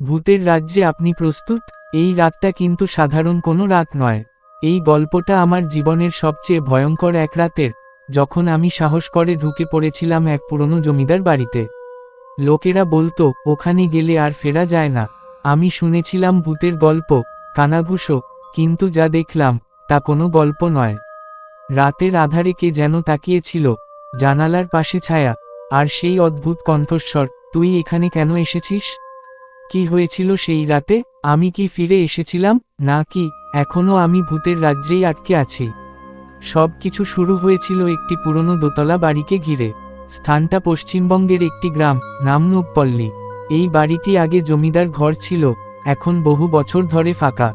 ভূতের রাজ্যে আপনি প্রস্তুত? এই রাতটা কিন্তু সাধারণ কোনো রাত নয়। এই গল্পটা আমার জীবনের সবচেয়ে ভয়ঙ্কর এক রাতের, যখন আমি সাহস করে ঢুকে পড়েছিলাম এক পুরনো জমিদার বাড়িতে। লোকেরা বলতো, ওখানে গেলে আর ফেরা যায় না। আমি শুনেছিলাম ভূতের গল্প, কানাঘুষো, কিন্তু যা দেখলাম, তা কোনো গল্প নয়। রাতের আধারে কে যেন তাকিয়েছিল, জানালার পাশে ছায়া, আর সেই অদ্ভুত কণ্ঠস্বর, তুই এখানে কেন এসেছিস? কি হয়েছিল সেই রাতে? আমি কি ফিরে এসেছিলাম? না কি এখনও আমি ভূতের রাজ্যেই আটকে আছি। সব কিছু শুরু হয়েছিল একটি পুরনো দোতলা বাড়িকে ঘিরে। স্থানটা পশ্চিমবঙ্গের একটি গ্রাম, নাম নূপপল্লী এই বাড়িটি আগে জমিদার ঘর ছিল, এখন বহু বছর ধরে ফাঁকা।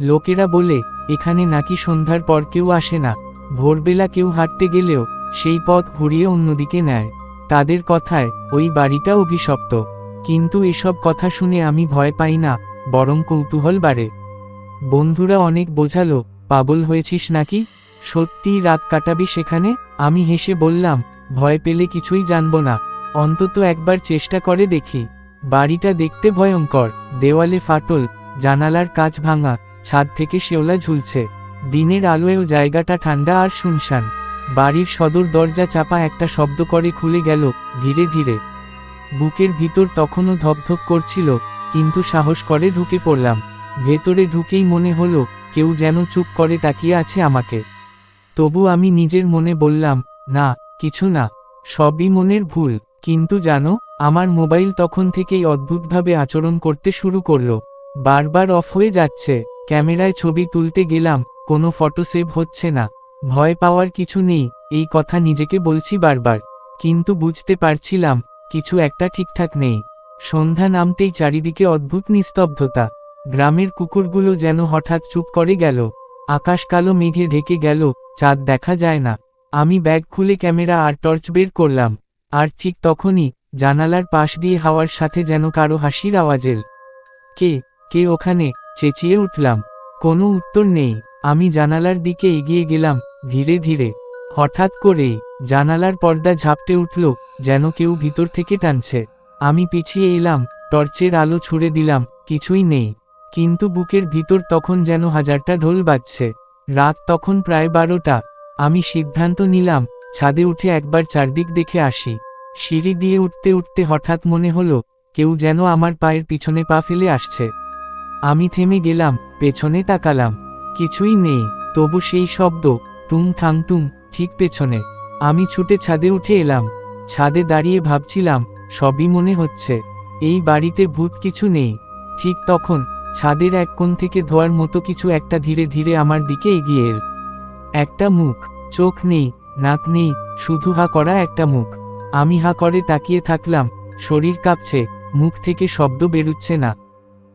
লোকেরা বলে, এখানে নাকি সন্ধ্যার পর কেউ আসে না। ভোরবেলা কেউ হাঁটতে গেলেও সেই পথ ঘুরিয়ে অন্যদিকে নেয়। তাদের কথায়, ওই বাড়িটা অভিশপ্ত। কিন্তু এসব কথা শুনে আমি ভয় পাই না, বরং কৌতূহল বাড়ে। বন্ধুরা অনেক বোঝালো, পাগল হয়েছিস নাকি? সত্যিই রাত কাটাবি সেখানে? আমি হেসে বললাম, ভয় পেলে কিছুই জানব না। অন্তত একবার চেষ্টা করে দেখি। বাড়িটা দেখতে ভয়ঙ্কর, দেওয়ালে ফাটল, জানালার কাচ ভাঙা, ছাদ থেকে শেওলা ঝুলছে। দিনের আলোয়েও জায়গাটা ঠান্ডা আর শুনশান। বাড়ির সদর দরজা চাপা একটা শব্দ করে খুলে গেল, ধীরে ধীরে। বুকের ভিতর তখনও ধকধক করছিল, কিন্তু সাহস করে ঢুকে পড়লাম। ভেতরে ঢুকেই মনে হলো, কেউ যেন চুপ করে তাকিয়ে আছে আমাকে। তবু আমি নিজের মনে বললাম, না, কিছু না, সবই মনের ভুল, কিন্তু জানো, আমার মোবাইল তখন থেকেই অদ্ভুতভাবে আচরণ করতে শুরু করল। বারবার অফ হয়ে যাচ্ছে, ক্যামেরায় ছবি তুলতে গেলাম, কোনো ফটো সেভ হচ্ছে না। ভয় পাওয়ার কিছু নেই, এই কথা নিজেকে বলছি বারবার, কিন্তু বুঝতে পারছিলাম কিছু একটা ঠিকঠাক নেই। সন্ধ্যা নামতেই চারিদিকে অদ্ভুত নিস্তব্ধতা। গ্রামের কুকুরগুলো যেন হঠাৎ চুপ করে গেল। আকাশ কালো, মেঘে ঢেকে গেল। চাঁদ দেখা যায় না। আমি ব্যাগ খুলে ক্যামেরা আর টর্চ বের করলাম। আর ঠিক তখনই জানালার পাশ দিয়ে হাওয়ার সাথে যেন কারও হাসির আওয়াজেল কে? কে ওখানে? চেঁচিয়ে উঠলাম। কোনো উত্তর নেই। আমি জানালার দিকে এগিয়ে গেলাম, ধীরে ধীরে। হঠাৎ করেই জানালার পর্দা ঝাপটে উঠল, যেন কেউ ভিতর থেকে টানছে। আমি পিছিয়ে এলাম, টর্চের আলো ছুড়ে দিলাম, কিছুই নেই। কিন্তু বুকের ভিতর তখন যেন হাজারটা ঢোল বাজছে। রাত তখন প্রায় বারোটা। আমি সিদ্ধান্ত নিলাম, ছাদে উঠে একবার চারদিক দেখে আসি। সিঁড়ি দিয়ে উঠতে উঠতে হঠাৎ মনে হলো, কেউ যেন আমার পায়ের পিছনে পা ফেলে আসছে। আমি থেমে গেলাম, পেছনে তাকালাম। কিছুই নেই, তবু সেই শব্দ টুং থাং টুং ঠিক পেছনে। আমি ছুটে ছাদে উঠে এলাম। ছাদে দাঁড়িয়ে ভাবছিলাম, সবই মনে হচ্ছে। এই বাড়িতে ভূত কিছু নেই। ঠিক তখন ছাদের এক কোণ থেকে ধোয়ার মতো কিছু একটা ধীরে ধীরে আমার দিকে এগিয়ে এল। একটা মুখ, চোখ নেই, নাক নেই, শুধু হা করা একটা মুখ। আমি হা করে তাকিয়ে থাকলাম, শরীর কাঁপছে, মুখ থেকে শব্দ বেরুচ্ছে না।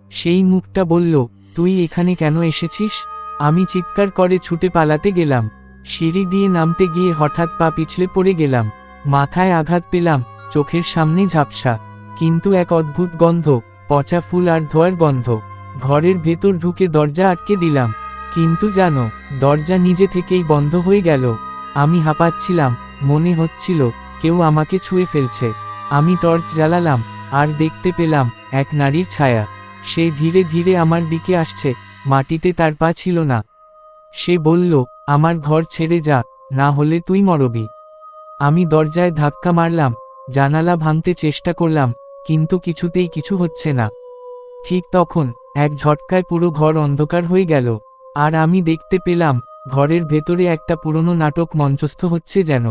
সেই মুখটা বলল, তুই এখানে কেন এসেছিস? আমি চিৎকার করে ছুটে পালাতে গেলাম। সিঁড়ি দিয়ে নামতে গিয়ে হঠাৎ পা পিছলে পড়ে গেলাম। মাথায় আঘাত পেলাম, চোখের সামনে ঝাপসা। কিন্তু এক অদ্ভুত গন্ধ, পচা ফুল আর ধোয়ার গন্ধ। ঘরের ভেতর ঢুকে দরজা আটকে দিলাম। কিন্তু জানো, দরজা নিজে থেকেই বন্ধ হয়ে গেল। আমি হাঁপাচ্ছিলাম, মনে হচ্ছিল, কেউ আমাকে ছুঁয়ে ফেলছে। আমি টর্চ জ্বালালাম, আর দেখতে পেলাম, এক নারীর ছায়া। সে ধীরে ধীরে আমার দিকে আসছে, মাটিতে তার পা ছিল না। সে বলল আমার ঘর ছেড়ে যা, না হলে তুই মরবি। আমি দরজায় ধাক্কা মারলাম, জানালা ভাঙতে চেষ্টা করলাম, কিন্তু কিছুতেই কিছু হচ্ছে না। ঠিক তখন, এক ঝটকায় পুরো ঘর অন্ধকার হয়ে গেল, আর আমি দেখতে পেলাম, ঘরের ভেতরে একটা পুরনো নাটক মঞ্চস্থ হচ্ছে যেন।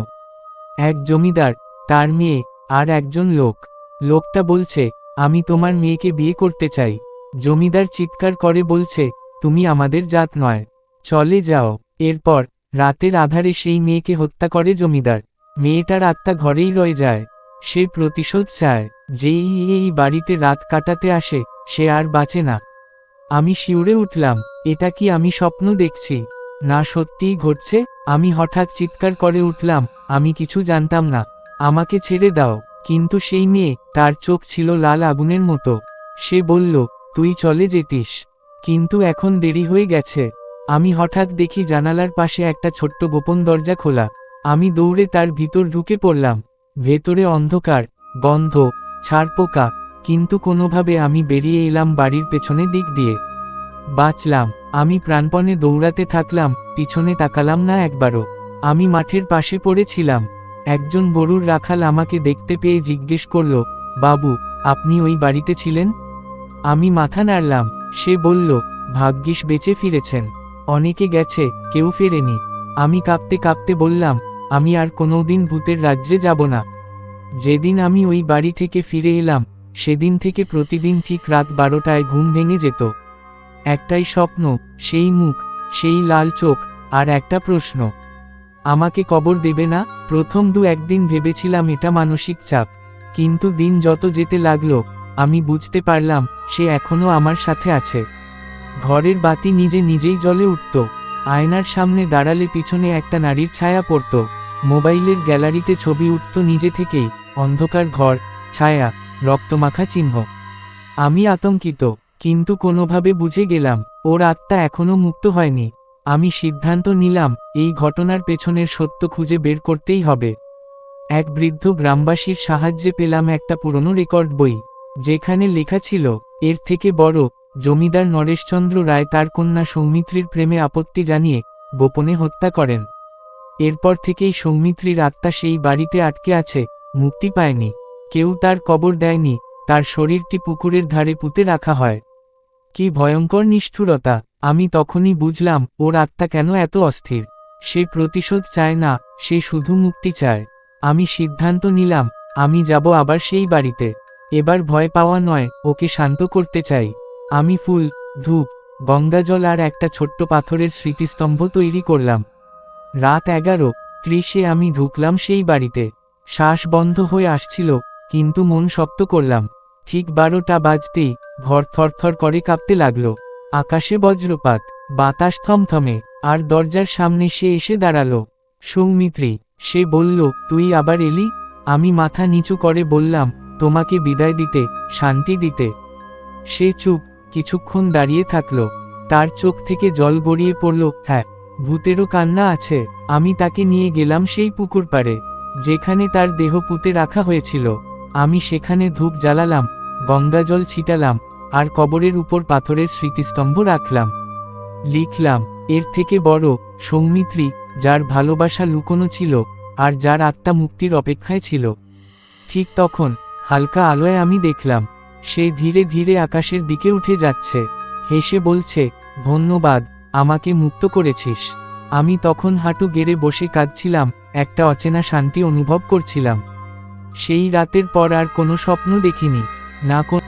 এক জমিদার, তার মেয়ে, আর একজন লোক। লোকটা বলছে, আমি তোমার মেয়েকে বিয়ে করতে চাই। জমিদার চিৎকার করে বলছে, তুমি আমাদের জাত নয়। চলে যাও। এরপর, রাতের আধারে সেই মেয়েকে হত্যা করে জমিদার। মেয়েটার আত্মা ঘরেই রয়ে যায়। সে প্রতিশোধ চায় যেই এই বাড়িতে রাত কাটাতে আসে, সে আর বাঁচে না। আমি শিউরে উঠলাম, এটা কি আমি স্বপ্ন দেখছি? না সত্যিই ঘটছে, আমি হঠাৎ চিৎকার করে উঠলাম, আমি কিছু জানতাম না। আমাকে ছেড়ে দাও, কিন্তু সেই মেয়ে, তার চোখ ছিল লাল আগুনের মতো। সে বলল, তুই চলে যেতিস। কিন্তু এখন দেরি হয়ে গেছে। আমি হঠাৎ দেখি জানালার পাশে একটা ছোট্ট গোপন দরজা খোলা। আমি দৌড়ে তার ভিতর ঢুকে পড়লাম। ভেতরে অন্ধকার, গন্ধ ছাড়পোকা কিন্তু কোনোভাবে আমি বেরিয়ে এলাম বাড়ির পেছনে দিক দিয়ে। বাঁচলাম। আমি প্রাণপণে দৌড়াতে থাকলাম, পিছনে তাকালাম না একবারও। আমি মাঠের পাশে পড়েছিলাম। একজন গরুর রাখাল আমাকে দেখতে পেয়ে জিজ্ঞেস করল, বাবু, আপনি ওই বাড়িতে ছিলেন? আমি মাথা নাড়লাম। সে বলল, ভাগ্যিস বেঁচে ফিরেছেন। অনেকে গেছে, কেউ ফেরেনি। আমি কাঁপতে কাঁপতে বললাম, আমি আর কোনোদিন ভূতের রাজ্যে যাব না। যেদিন আমি ওই বাড়ি থেকে ফিরে এলাম, সেদিন থেকে প্রতিদিন ঠিক রাত বারোটায় ঘুম ভেঙে যেত। একটাই স্বপ্ন, সেই মুখ, সেই লাল চোখ, আর একটা প্রশ্ন। আমাকে কবর দেবে না? প্রথম দু একদিন ভেবেছিলাম এটা মানসিক চাপ। কিন্তু দিন যত যেতে লাগল, আমি বুঝতে পারলাম, সে এখনও আমার সাথে আছে। ঘরের বাতি নিজে নিজেই জলে উঠত। আয়নার সামনে দাঁড়ালে পিছনে একটা নারীর ছায়া পড়ত। মোবাইলের গ্যালারিতে ছবি উঠত নিজে থেকেই। অন্ধকার ঘর, ছায়া, রক্তমাখা চিহ্ন। আমি আতঙ্কিত, কিন্তু কোনোভাবে বুঝে গেলাম, ওর আত্মা এখনও মুক্ত হয়নি। আমি সিদ্ধান্ত নিলাম, এই ঘটনার পেছনের সত্য খুঁজে বের করতেই হবে। এক বৃদ্ধ গ্রামবাসীর সাহায্যে পেলাম একটা পুরনো রেকর্ড বই, যেখানে লেখা ছিল, এর থেকে বড় জমিদার নরেশচন্দ্র রায় তার কন্যা সৌমিত্রীর প্রেমে আপত্তি জানিয়ে গোপনে হত্যা করেন। এরপর থেকেই সৌমিত্রীর আত্মা সেই বাড়িতে আটকে আছে, মুক্তি পায়নি। কেউ তার কবর দেয়নি, তার শরীরটি পুকুরের ধারে পুঁতে রাখা হয়। কি ভয়ঙ্কর নিষ্ঠুরতা, আমি তখনই বুঝলাম, ওর আত্মা কেন এত অস্থির? সে প্রতিশোধ চায় না, সে শুধু মুক্তি চায়। আমি সিদ্ধান্ত নিলাম, আমি যাব আবার সেই বাড়িতে। এবার ভয় পাওয়া নয়, ওকে শান্ত করতে চাই। আমি ফুল, ধূপ গঙ্গাজল আর একটা ছোট্ট পাথরের স্মৃতিস্তম্ভ তৈরি করলাম। রাত এগারো, ত্রিশে আমি ঢুকলাম সেই বাড়িতে। শ্বাস বন্ধ হয়ে আসছিল, কিন্তু মন শক্ত করলাম। ঠিক বারোটা বাজতেই ঘর থরথর করে কাঁপতে লাগল। আকাশে বজ্রপাত, বাতাস থমথমে, আর দরজার সামনে সে এসে দাঁড়াল। সৌমিত্রী, সে বলল, তুই আবার এলি? আমি মাথা নিচু করে বললাম, তোমাকে বিদায় দিতে, শান্তি দিতে। সে চুপ কিছুক্ষণ দাঁড়িয়ে থাকল। তার চোখ থেকে জল গড়িয়ে পড়ল হ্যাঁ ভূতেরও কান্না আছে, আমি তাকে নিয়ে গেলাম সেই পুকুর পাড়ে, যেখানে তার দেহ পুঁতে রাখা হয়েছিল। আমি সেখানে ধূপ জ্বালালাম গঙ্গাজল ছিটালাম, আর কবরের উপর পাথরের স্মৃতিস্তম্ভ রাখলাম। লিখলাম, এর থেকে বড় সৌমিত্রী, যার ভালোবাসা লুকোনো ছিল, আর যার আত্মা মুক্তির অপেক্ষায় ছিল। ঠিক তখন হালকা আলোয় আমি দেখলাম সে ধীরে ধীরে আকাশের দিকে উঠে যাচ্ছে। হেসে বলছে, ধন্যবাদ, আমাকে মুক্ত করেছিস। আমি তখন হাঁটু গেড়ে বসে কাঁদছিলাম, একটা অচেনা শান্তি অনুভব করছিলাম। সেই রাতের পর আর কোনো স্বপ্ন দেখিনি। না কোনো